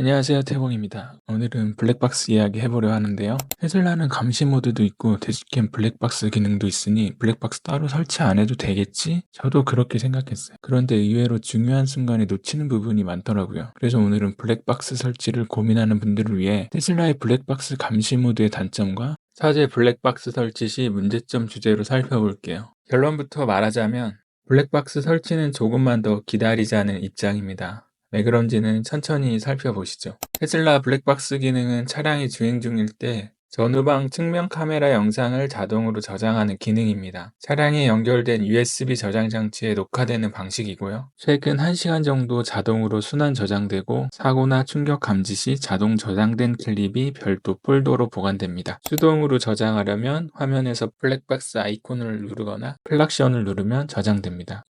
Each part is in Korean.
안녕하세요 태봉입니다. 오늘은 블랙박스 이야기 해보려 하는데요. 테슬라는 감시 모드도 있고 대시캠 블랙박스 기능도 있으니 블랙박스 따로 설치 안 해도 되겠지? 저도 그렇게 생각했어요. 그런데 의외로 중요한 순간에 놓치는 부분이 많더라고요. 그래서 오늘은 블랙박스 설치를 고민하는 분들을 위해 테슬라의 블랙박스 감시 모드의 단점과 사제 블랙박스 설치 시 문제점 주제로 살펴볼게요. 결론부터 말하자면 블랙박스 설치는 조금만 더 기다리자는 입장입니다. 왜 그런지는 천천히 살펴보시죠. 테슬라 블랙박스 기능은 차량이 주행 중일 때 전후방 측면 카메라 영상을 자동으로 저장하는 기능입니다. 차량에 연결된 USB 저장 장치에 녹화되는 방식이고요. 최근 1시간 정도 자동으로 순환 저장되고 사고나 충격 감지 시 자동 저장된 클립이 별도 폴더로 보관됩니다. 수동으로 저장하려면 화면에서 블랙박스 아이콘을 누르거나 플락션을 누르면 저장됩니다.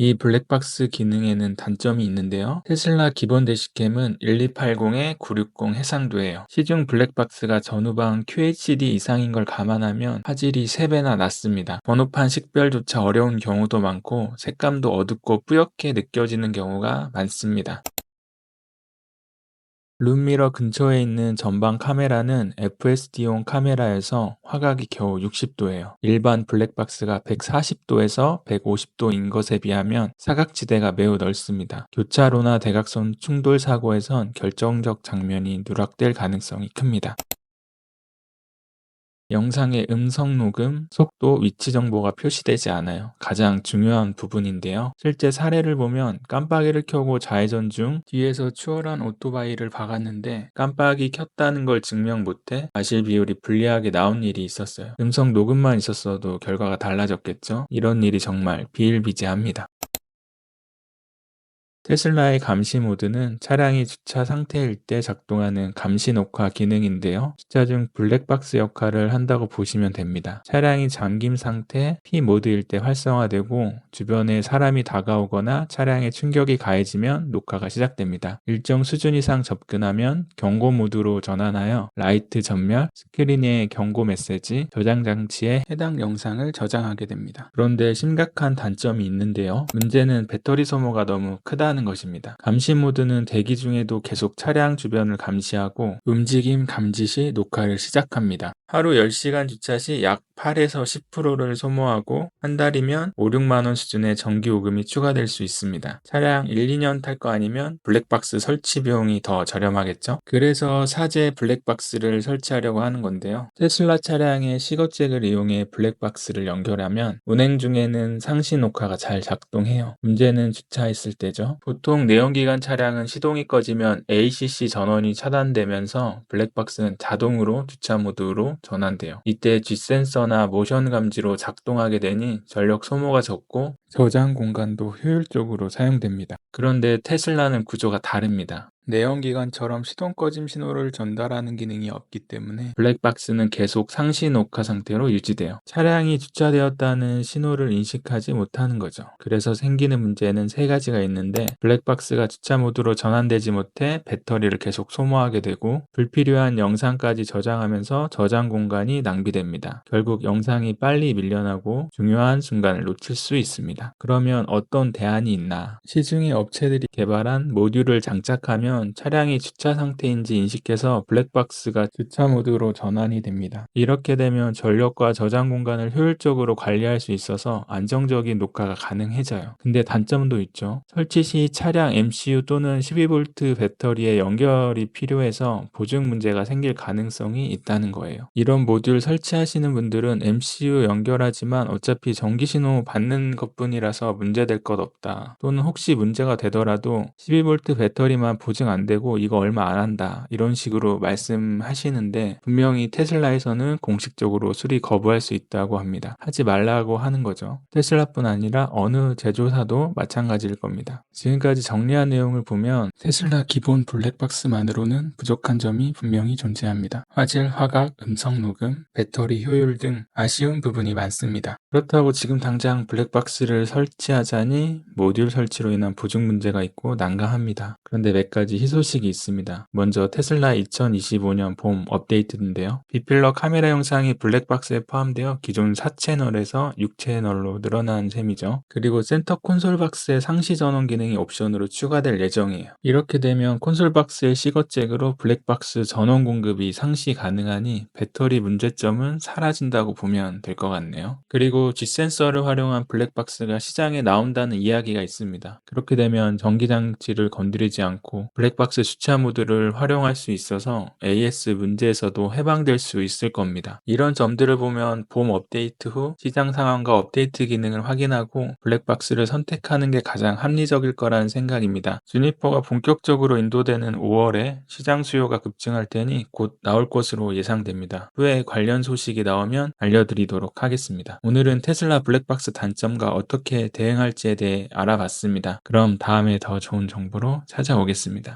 이 블랙박스 기능에는 단점이 있는데요. 테슬라 기본 대시캠은 1280에 960 해상도예요. 시중 블랙박스가 전후방 QHD 이상인 걸 감안하면 화질이 3배나 낮습니다. 번호판 식별조차 어려운 경우도 많고 색감도 어둡고 뿌옇게 느껴지는 경우가 많습니다. 룸미러 근처에 있는 전방 카메라는 FSD용 카메라에서 화각이 겨우 60도예요. 일반 블랙박스가 140도에서 150도인 것에 비하면 사각지대가 매우 넓습니다. 교차로나 대각선 충돌 사고에선 결정적 장면이 누락될 가능성이 큽니다. 영상의 음성 녹음, 속도, 위치 정보가 표시되지 않아요. 가장 중요한 부분인데요. 실제 사례를 보면 깜빡이를 켜고 좌회전 중 뒤에서 추월한 오토바이를 박았는데 깜빡이 켰다는 걸 증명 못해 과실 비율이 불리하게 나온 일이 있었어요. 음성 녹음만 있었어도 결과가 달라졌겠죠? 이런 일이 정말 비일비재합니다. 테슬라의 감시 모드는 차량이 주차 상태일 때 작동하는 감시 녹화 기능인데요. 주차 중 블랙박스 역할을 한다고 보시면 됩니다. 차량이 잠김 상태 P 모드일 때 활성화되고 주변에 사람이 다가오거나 차량에 충격이 가해지면 녹화가 시작됩니다. 일정 수준 이상 접근하면 경고 모드로 전환하여 라이트 전멸, 스크린의 경고 메시지, 저장 장치에 해당 영상을 저장하게 됩니다. 그런데 심각한 단점이 있는데요. 문제는 배터리 소모가 너무 크다는 하는 것입니다. 감시 모드는 대기 중에도 계속 차량 주변을 감시하고 움직임 감지 시 녹화를 시작합니다. 하루 10시간 주차 시 약 8에서 10%를 소모하고 한 달이면 5, 6만원 수준의 전기 요금이 추가될 수 있습니다. 차량 1, 2년 탈 거 아니면 블랙박스 설치 비용이 더 저렴하겠죠? 그래서 사제 블랙박스를 설치하려고 하는 건데요. 테슬라 차량의 시거잭을 이용해 블랙박스를 연결하면 운행 중에는 상시 녹화가 잘 작동해요. 문제는 주차했을 때죠. 보통 내연기관 차량은 시동이 꺼지면 ACC 전원이 차단되면서 블랙박스는 자동으로 주차 모드로 전환돼요. 이때 G센서나 모션 감지로 작동하게 되니 전력 소모가 적고 저장 공간도 효율적으로 사용됩니다. 그런데 테슬라는 구조가 다릅니다. 내연기관처럼 시동 꺼짐 신호를 전달하는 기능이 없기 때문에 블랙박스는 계속 상시 녹화 상태로 유지돼요. 차량이 주차되었다는 신호를 인식하지 못하는 거죠. 그래서 생기는 문제는 세 가지가 있는데 블랙박스가 주차 모드로 전환되지 못해 배터리를 계속 소모하게 되고 불필요한 영상까지 저장하면서 저장 공간이 낭비됩니다. 결국 영상이 빨리 밀려나고 중요한 순간을 놓칠 수 있습니다. 그러면 어떤 대안이 있나? 시중의 업체들이 개발한 모듈을 장착하면 되면 차량이 주차 상태인지 인식해서 블랙박스가 주차 모드로 전환이 됩니다. 이렇게 되면 전력과 저장 공간을 효율적으로 관리할 수 있어서 안정적인 녹화가 가능해져요. 근데 단점도 있죠. 설치 시 차량 MCU 또는 12V 배터리에 연결이 필요해서 보증 문제가 생길 가능성이 있다는 거예요. 이런 모듈 설치하시는 분들은 MCU 연결하지만 어차피 전기 신호 받는 것뿐이라서 문제될 것 없다. 또는 혹시 문제가 되더라도 12V 배터리만 보증 안 되고 이거 얼마 안 한다 이런 식으로 말씀하시는데 분명히 테슬라에서는 공식적으로 수리 거부할 수 있다고 합니다. 하지 말라고 하는 거죠. 테슬라뿐 아니라 어느 제조사도 마찬가지일 겁니다. 지금까지 정리한 내용을 보면 테슬라 기본 블랙박스만으로는 부족한 점이 분명히 존재합니다. 화질, 화각, 음성 녹음, 배터리 효율 등 아쉬운 부분이 많습니다. 그렇다고 지금 당장 블랙박스를 설치하자니 모듈 설치로 인한 부중 문제가 있고 난감합니다. 그런데 몇 가지 희소식이 있습니다. 먼저 테슬라 2025년 봄 업데이트인데요. 비필러 카메라 영상이 블랙박스에 포함되어 기존 4채널에서 6채널로 늘어난 셈이죠. 그리고 센터 콘솔 박스에 상시 전원 기능이 옵션으로 추가될 예정이에요. 이렇게 되면 콘솔 박스의 시거잭으로 블랙박스 전원 공급이 상시 가능하니 배터리 문제점은 사라진다고 보면 될 것 같네요. 그리고 G센서를 활용한 블랙박스가 시장에 나온다는 이야기가 있습니다. 그렇게 되면 전기장치를 건드리지 않고 블랙박스 주차 모드를 활용할 수 있어서 AS 문제에서도 해방될 수 있을 겁니다. 이런 점들을 보면 봄 업데이트 후 시장 상황과 업데이트 기능을 확인하고 블랙박스를 선택하는 게 가장 합리적일 거라는 생각입니다. 주니퍼가 본격적으로 인도되는 5월에 시장 수요가 급증할 테니 곧 나올 것으로 예상됩니다. 후에 관련 소식이 나오면 알려드리도록 하겠습니다. 오늘은 테슬라 블랙박스 단점과 어떻게 대응할지에 대해 알아봤습니다. 그럼 다음에 더 좋은 정보로 찾아오겠습니다.